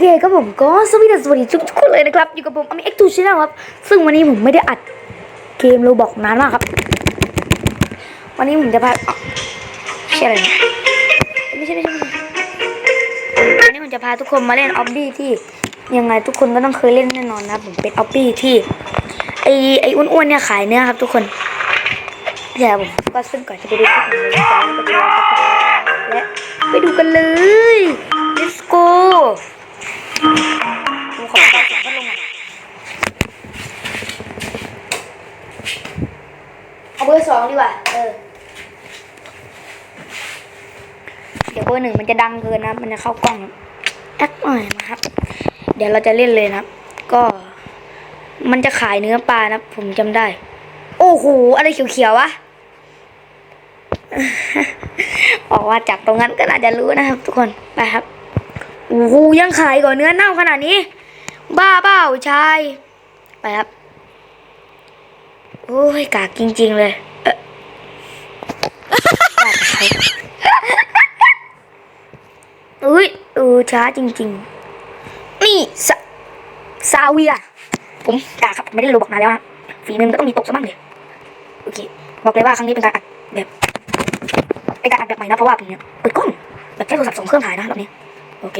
เคครับผมก็สวัสดีสวัสดีทุกคนเลยนะครับ อยู่กับผมอมิเอ็กทูชแนลครับ ซึ่งวันนี้ผมไม่ได้อัดเกมโรบอกนานมากครับ วันนี้ผมจะพาอ๋อไม่ใช่อะไรนะไม่ใช่ไม่ใช่ใชวันนี้ผมจะพาทุกคนมาเล่นออบบี้ที่ยังไงทุกคนก็ต้องเคยเล่นแน่นอนนะผมเป็นออบบี้ที่ไอไออ้วนๆเนี่ยขายเนื้อครับ ทุกคนเดี๋ยวผมก็ซึ่งก่อนจะไปดูคลิปนี้และ จะดังเกินนะ มันจะเข้ากล้องแอคหน่อยนะครับ เดี๋ยวเราจะเล่นเลยนะก็ มันจะขายเนื้อปลานะ ผมจำได้ โอ้โหอะไรเขียวๆวะบอกว่าจับตรงนั้นก็น่าจะรู้นะครับ ทุกคนไปครับโอ้โหยังขายก่อนเนื้อเน่าขนาดนี้ บ้าเปล่าชายไปครับ โอ้ยกากจริง ๆ เลย เออ อุ้ยเออช้าจริง ๆ นี่ซาซาเวีย ผมกาครับไม่ได้รู้บอกนาแล้วครับฝีมือก็ต้องมีตกซะบ้างเลยโอเค บอกเลยว่าครั้งนี้เป็นการอัดแบบเป็นการอัดแบบใหม่นะเพราะว่าผมเนี่ยเปิดกล้องแบบใช้โทรศัพท์สองเครื่องถ่ายนะรอบนี้โอเค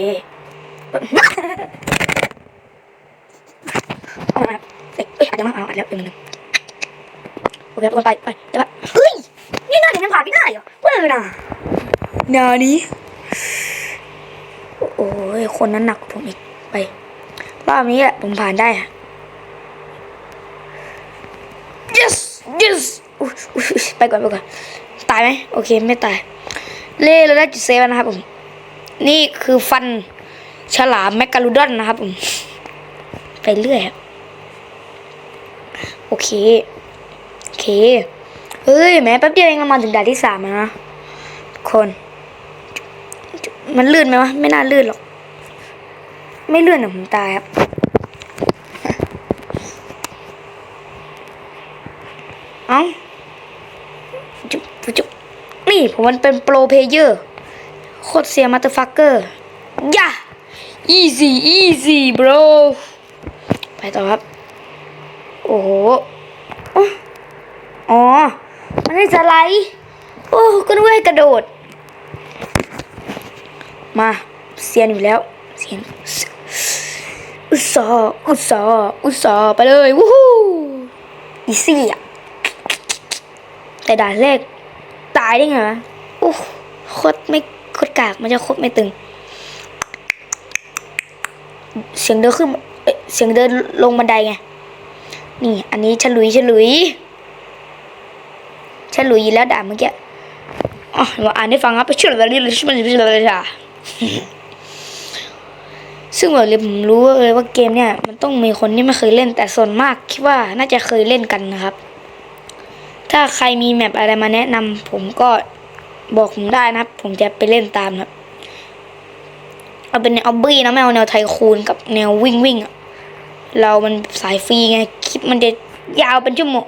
เอามาครับเอ้ยเอ้ยอาจจะมาเอาอัดแล้วเป็นงนึงโอเคทุกคนไปไปแต่ว่าเฮ้ยนี่หน้าเดี๋ยวยังผ่านไม่ได้เหรอเว้ยนะหนานี้ ยคนนั้นหนักผมอีกไปรอบนี้แหละผมผ่านได้อะ yes yes ไปก่อนไปก่อนตายไหมโอเคไม่ตาย เล่เราได้จุดเซฟนะครับผม นี่คือฟันฉลามแมกกาลูดอนนะครับผม ไปเรื่อยครับโอเค โอเค เฮ้ย แม้แป๊บเดียวเองเรามาถึงด่านที่สามแล้วนะคน มันลื่นไหมวะ ไม่น่าลื่นหรอก ไม่เลื่นหรอกผมตายครับ เอ้าจุ๊บจุ๊บนี่ผมมันเป็นโปรเพเยอร์ โคตรเสียมาเตอร์ฟักเกอร์ย่า easy easy bro ไปต่อครับ โอ้โห อ๋อ มันให้สไลด์โอ้ก็นึกว่าให้กระโดด มา เสียนอยู่แล้ว เสียน อุตสาอุตสาอุตสาไปเลยวู้ฮู้อีซี่อะแต่ด่านแรกตายได้ไงวะโอ้โคตรไม่โคตรกากมันจะโคตรไม่ตึง เสียงเดินขึ้นเอ้ยเสียงเดินลงบันไดไง นี่ อันนี้ฉลุยฉลุยฉลุยแล้วด่าเมื่อกี้อ๋อมาอ่านให้ฟังครับชื่ออะไรนี่ชื่อมันชื่ออะไรจ้ะ ซึ่งแบอกเลยผมรู้เลยว่าเกมเนี่ยมันต้องมีคนที่ไม่เคยเล่นแต่ส่วนมากคิดว่าน่าจะเคยเล่นกันนะครับ ถ้าใครมีแมปอะไรมาแนะนำผมก็บอกผมได้นะครับ ผมจะไปเล่นตามครับ เอาเป็นแนวออบบี้นะไม่เอาแนวไทคูนกับแนววิ่งวิ่งอะเรามันสายฟรีไงคลิปมันจะยาวเป็นชั่วโมง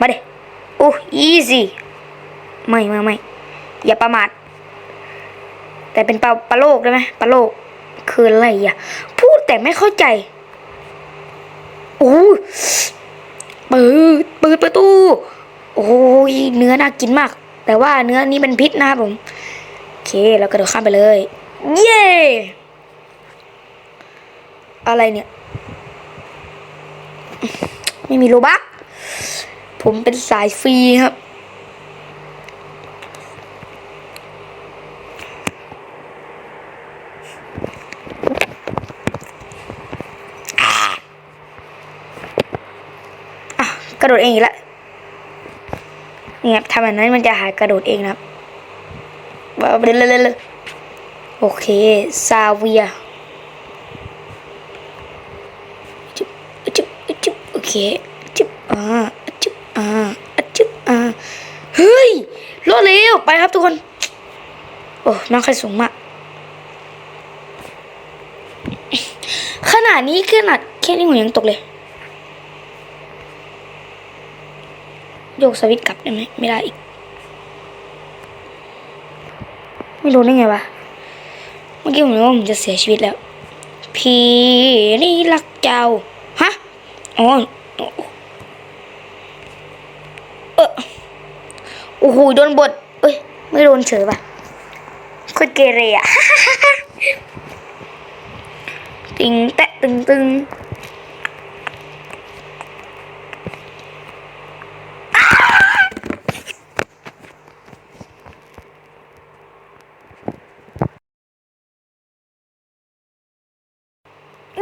มาเด้โอ้ easy ไม่ไม่ไม่อย่าประมาทแต่เป็นปลาปลาโลกได้ไหมปลาโลกคืออะไรอะ พูดแต่ไม่เข้าใจโอ้เปิดเปิดประตู โอ้ยเนื้อน่ากินมาก แต่ว่าเนื้อนี้เป็นพิษนะครับผมโอเคเรากระโดดข้ามไปเลย เย้อะไรเนี่ย ไม่มีโลบักผมเป็นสายฟรีครับ กระโดดเองอีกแล้วเนี่ยทำแบบนั้นมันจะหายกระโดดเองนะครับเร็วเร็วโอเค ซาเวียจุ๊บจุ๊บจุ๊บโอเคจุ๊บอ่าจุ๊บอ่าจุ๊บอ่าเฮ้ยรอดเร็วไปครับทุกคน โอ้น้องใครสูงมาก ขนาดนี้ขนาดแค่นี้ผมยังตกเลย โยกสวิตช์กลับได้ไหมไม่ได้อีก ไม่รู้ได้ไงวะเมื่อกี้ผมนึกว่าผมจะเสียชีวิตแล้ว พี่นี่รักเจ้าฮะอ๋อเออโอ้โหโดนบทเอ้ย ไม่โดนเฉยป่ะโคตรเกเรอะติงแตะตึงตึง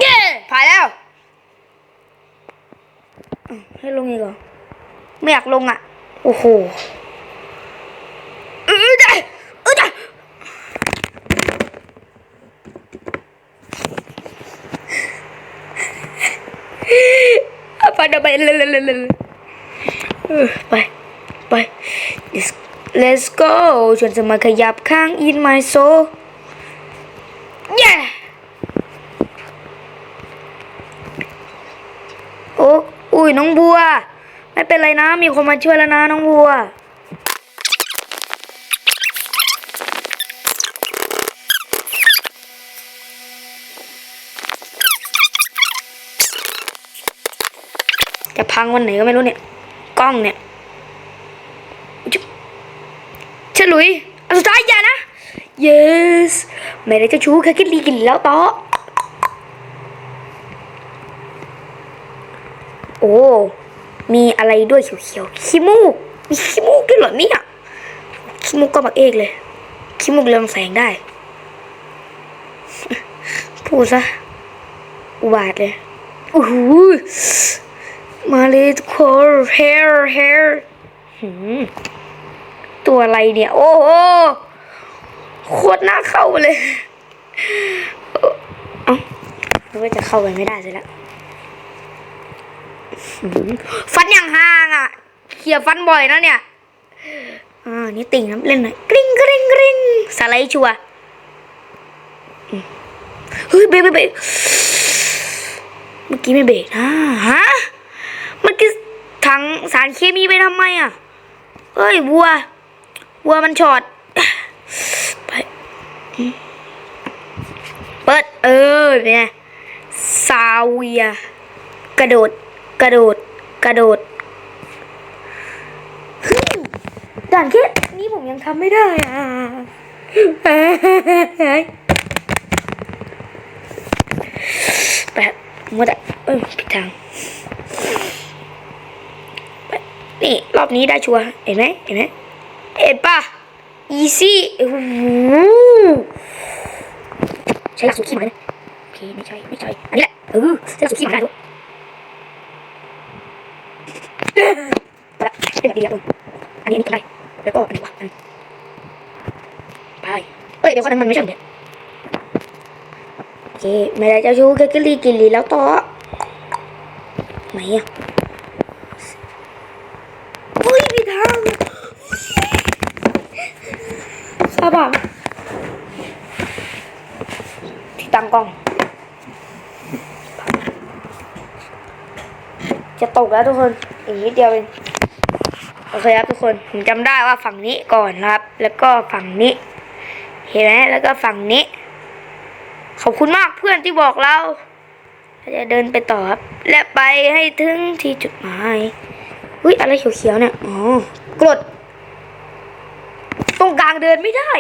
เย้ผ่านแล้วอะ ให้ลงอีกเหรอ ไม่อยากลงอะ โอ้โหเออได้เออได้ไปเดี๋ยวไปเลยเลยเลยเลยเออไป ไป let's let's go ชวนจะมาขยับข้าง in my soul yeah โอ้อุ้ ยน้องบัว ไม่เป็นไรนะ มีคนมาช่วยแล้วนะน้องบัว จะพังวันไหนก็ไม่รู้เนี่ย กล้องเนี่ยเฉลุยอันสุดท้ายอย่านะ yes ไม่ได้เจะชู้แค่คิดลีกินแล้วต่อ โอ้ มีอะไรด้วยเขียวๆขี้มูก มีขี้มูกด้วยเหรอเนี่ยขี้มูกก็บักเอกเลยขี้มูกเรืองแสงได้ พูดซะ อุบาทเลยโอ้โหมาเลยทุกคน hair hair หืมตัวอะไรเนี่ย โอ้โหโคตรน่าเข้าเลย เอ้านึกว่าจะเข้าไปไม่ได้ซะแล้ว ฟันอย่างห่างอะเขี่ยฟันบ่อยนะเนี่ยอ่านี่ติ่งนะเล่นหน่อยกริ๊งกริ๊งกริ๊งสไลด์ชัวเฮ้ยเบรกเบรกเมื่อกี้ไม่เบรกนะฮะเมื่อกี้ถังสารเคมีไปทำไมอะเฮ้ยวัววัวมันช็อตไปเปิดเออเป็นไงซาเวียกระโดด กระโดด กระโดดฮึ่มด่านแค่นี้ผมยังทำไม่ได้อะแบบมัวแต่เอ้ยผิดทางไปนี่ รอบนี้ได้ชัวร์เห็นไหมเห็นไหมเห็นปะ easy โอ้โหใช้หลักสูตรขี้หมาเลยโอเค ไม่ใช่ ไม่ใช่ อันนี้แหละ เออใช้หลักสูตรขี้หมาได้ด้วย ไปละเป็นแบบนี้แล้วอันนี้อันนี้ก็ได้แล้วก็อันนี้วะอันไปเอ้ยเดี๋ยวคนนั้นมันไม่ใช่เนี่ยโอเคไม่ได้จ้าชู้แค่กิลีกิลีแล้วต่อไหนอะอุ้ยพี่ทางซาบะที่ตั้งกล้อง จะตกแล้วทุกคน อีกนิดเดียวเองโอเคครับทุกคนผมจำได้ว่าฝั่งนี้ก่อนนะครับ แล้วก็ฝั่งนี้ เห็นไหมแล้วก็ฝั่งนี้ ขอบคุณมากเพื่อนที่บอกเราเราจะเดินไปต่อครับ และไปให้ถึงที่จุดหมายอุ้ยอะไรเขียวๆเนี่ยอ๋อกรดตรงกลางเดินไม่ได้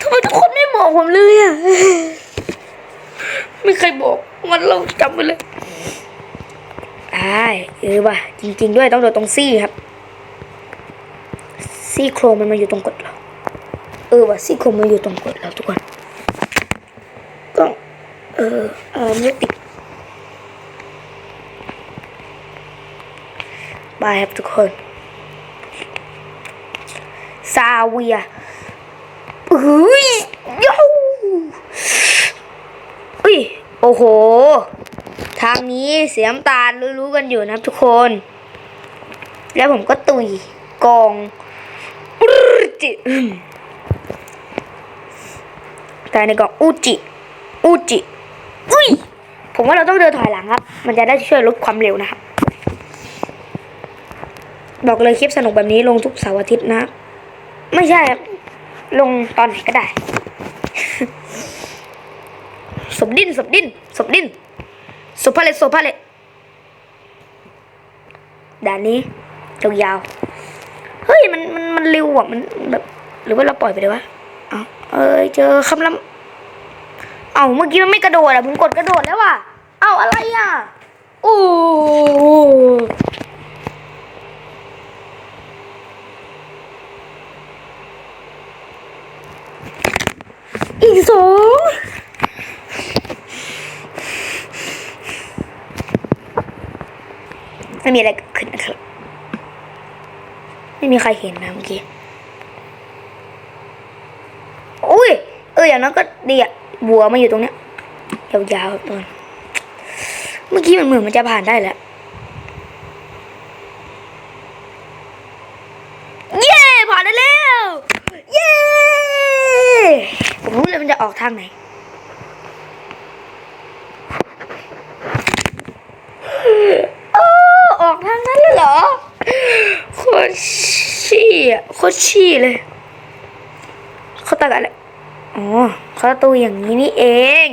ทำไมทุกคนไม่บอกผมเลยอะ ไม่เคยบอกมันเราจำไปเลย เออว่ะจริง ๆ ด้วยต้องโดนตรงซี่ครับ ซี่โครงมันมาอยู่ตรงกดเราเออว่ะซี่โครงมันอยู่ตรงกดเราทุกคนก็เออเออไม่ติดบายครับทุกคนซาเวียเฮ้ยโยอุ้ย โอ้โห ทางนี้เสียน้ำตาลรู้ๆกันอยู่นะครับทุกคน แล้วผมก็ตุยกองปรึ๊ดจิอืมแต่ในกล่องอูจิอูจิอุ้ยผมว่าเราต้องเดินถอยหลังครับ มันจะได้ช่วยลดความเร็วนะครับ บอกเลยคลิปสนุกแบบนี้ลงทุกเสาร์อาทิตย์นะ ไม่ใช่ลงตอนไหนก็ได้ สมดิ้นสมดิ้นสมดิ้น สมพาเลตสมพาเลตด่านนี้ยาวๆเฮ้ยมันมันมันเร็วอะมันแบบหรือว่าเราปล่อยไปเลยวะเอาเอ้ยเจอคำลำเอาเมื่อกี้มันไม่กระโดดอะผมกดกระโดดแล้วอะเอาอะไรอะโอ้อีกสอง ไม่มีอะไรขึ้นนะครับ ไม่มีใครเห็นนะเมื่อกี้อุ้ยเอออย่างนั้นก็ดีอะบัวมาอยู่ตรงเนี้ยยาวๆตอนเมื่อกี้มันเหมือนมันจะผ่านได้แหละเย้ผ่านได้แล้วเย้ผมรู้เลยมันจะออกทางไหน โอ้ออกทางนั้นเลยเหรอ โคตรชี้ อะโคตรชี้เลยเขาตัดอะไรอ๋อเขาตูอย่างนี้นี่เอง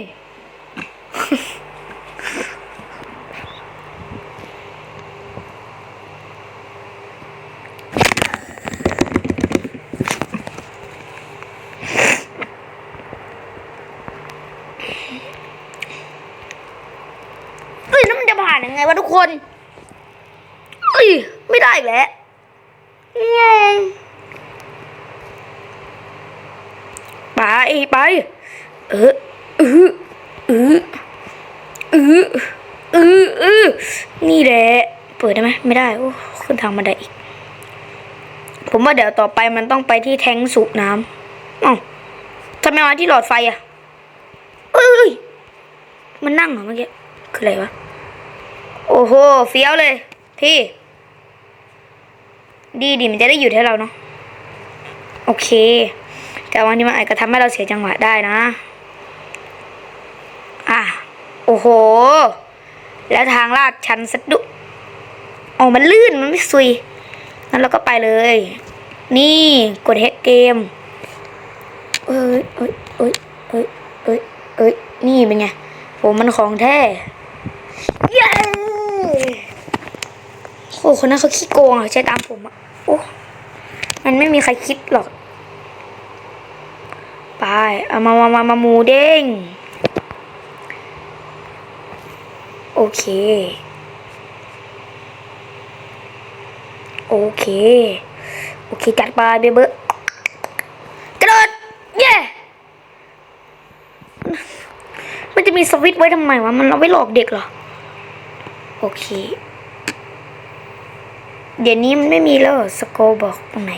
เอ้ยแล้วมันจะผ่านยังไงวะทุกคน เอ้ย ไม่ได้อีกแล้ว ไปไป เออเออเออเออเออเออนี่แหละ เปิดได้ไหมไม่ได้ โอ้ขึ้นทางมาได้อีก ผมว่าเดี๋ยวต่อไปมันต้องไปที่แทงสูบน้ำอ๋อทำไมมาที่หลอดไฟอะเอ้ยเอ้ยมันนั่งเหรอเมื่อกี้ คืออะไรวะ โอ้โห เฟี้ยวเลย พี่ ดีดีมันจะได้อยู่ให้เราเนาะโอเค แต่วันนี้มันอาจจะทำให้เราเสียจังหวะได้นะ อะ โอ้โห แล้วทางลาดชันสะดุโอ๋อมันลื่นมันไม่ซุยงั้นเราก็ไปเลย นี่กดเฮกเกม เอ้ยเอ้ยเอ้ยเอ้ยเอ้ยเอ้ยนี่เป็นไงผมมันของแท้เย้โอ้คนนั้นเขาขี้โกงอะใช้ตามผมอะ อ้มันไม่มีใครคิดหรอก ไป เอามามามามาหมูเด้ง โอเค โอเค โอเค จัดไปเบเบอร์กระโดดเย้มันจะมีสวิตไว้ทำไมวะ มันเอาไว้หลอกเด็กเหรอ โอเค เดี๋ยวนี้มันไม่มีแล้วสโกบอกตรงไหน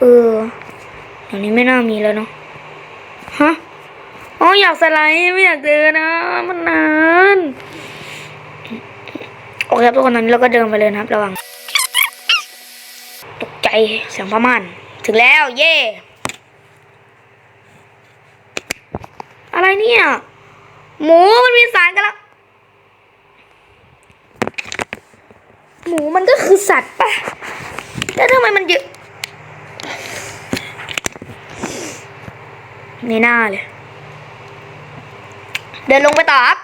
เออเดี๋ยวนี้ไม่น่ามีแล้วเนาะฮะอ๋ออยากสไลด์ไม่อยากเดินนะ มันนานโอเคครับทุกคนตอนนี้เราก็เดินไปเลยนะครับ ระวัง ตกใจเสียงพม่านถึงแล้ว เย่อะไรเนี่ย หมูมันมีสารกันแล้ว หมูมันก็คือสัตว์ปะแล้วทำไมมันเยอะไม่น่าเลย เดินลงไปต่อครับ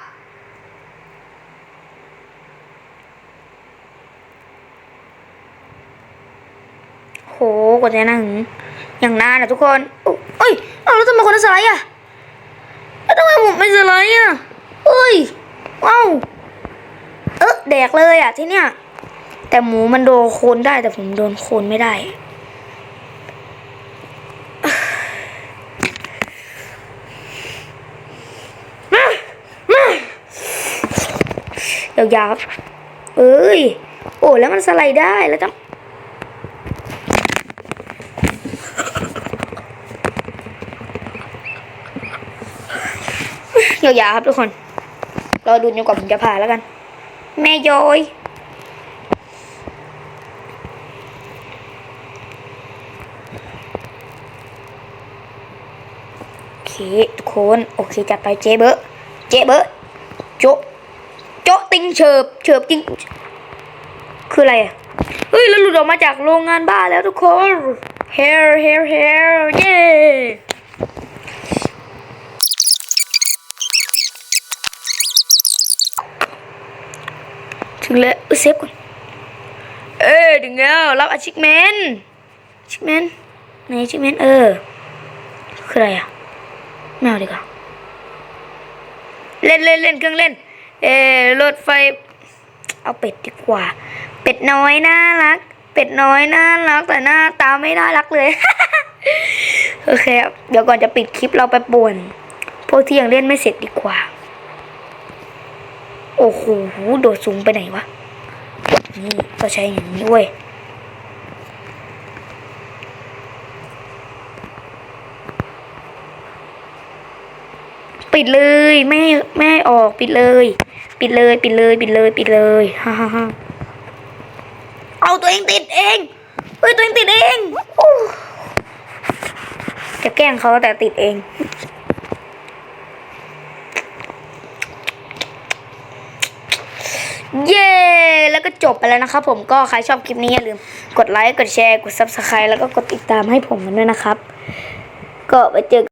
โหกว่าจะนั่งอย่างนานอะทุกคนเอ้ยเอาแล้วทำไมคนนั้นสไลด์อะแล้วทำไมผมไม่สไลด์อะเอ้ยว้าวเออแดกเลยอะที่เนี้ย แต่หมูมันโดนโคนได้แต่ผมโดนโคนไม่ได้ มามายาวๆครับเอ้ย โอ้แล้วมันสไลด์ได้แล้วจะยาวๆครับทุกคน รอดูจนกว่าผมจะผ่านแล้วกัน แม่ย้อย โอเค ทุกคนโอเคจัดไปเจ๊เบอร์เจ๊เบอร์โจะโจะติงเฉิบเฉิบจริงคืออะไรอะเฮ้ยแล้วหลุดออกมาจากโรงงานบ้าแล้วทุกคน hair hair hair เย้ถึงแล้วเอ้ยเซฟก่อน เออถึงแล้ว รับอาชิกเมนชิกเมนไหนชิกเมนเออ คืออะไรอะ ไม่เอาดีกว่าเล่นเล่นเล่นเครื่องเล่น เออรถไฟ เอาเป็ดดีกว่า เป็ดน้อยน่ารัก เป็ดน้อยน่ารักแต่หน้าตาไม่น่ารักเลย โอเคครับเดี๋ยวก่อนจะปิดคลิปเราไปป่วน พวกที่ยังเล่นไม่เสร็จดีกว่า โอ้โหโดดสูงไปไหนวะ นี่ก็ใช้อย่างนี้เว้ย ปิดเลยไม่ไม่ให้ออกปิดเลย ปิดเลยปิดเลยปิดเลยปิดเลยฮ่าฮ่าฮ่าเอาตัวเองติดเองเฮ้ยตัวเองติดเองจะแกล้งเขาแต่ติดเองเย้ แล้วก็จบไปแล้วนะครับผมก็ใครชอบคลิปนี้อย่าลืม กดไลค์ กดแชร์ กด subscribe แล้วก็กดติดตามให้ผมกันด้วยนะครับ ก็ไปเจอ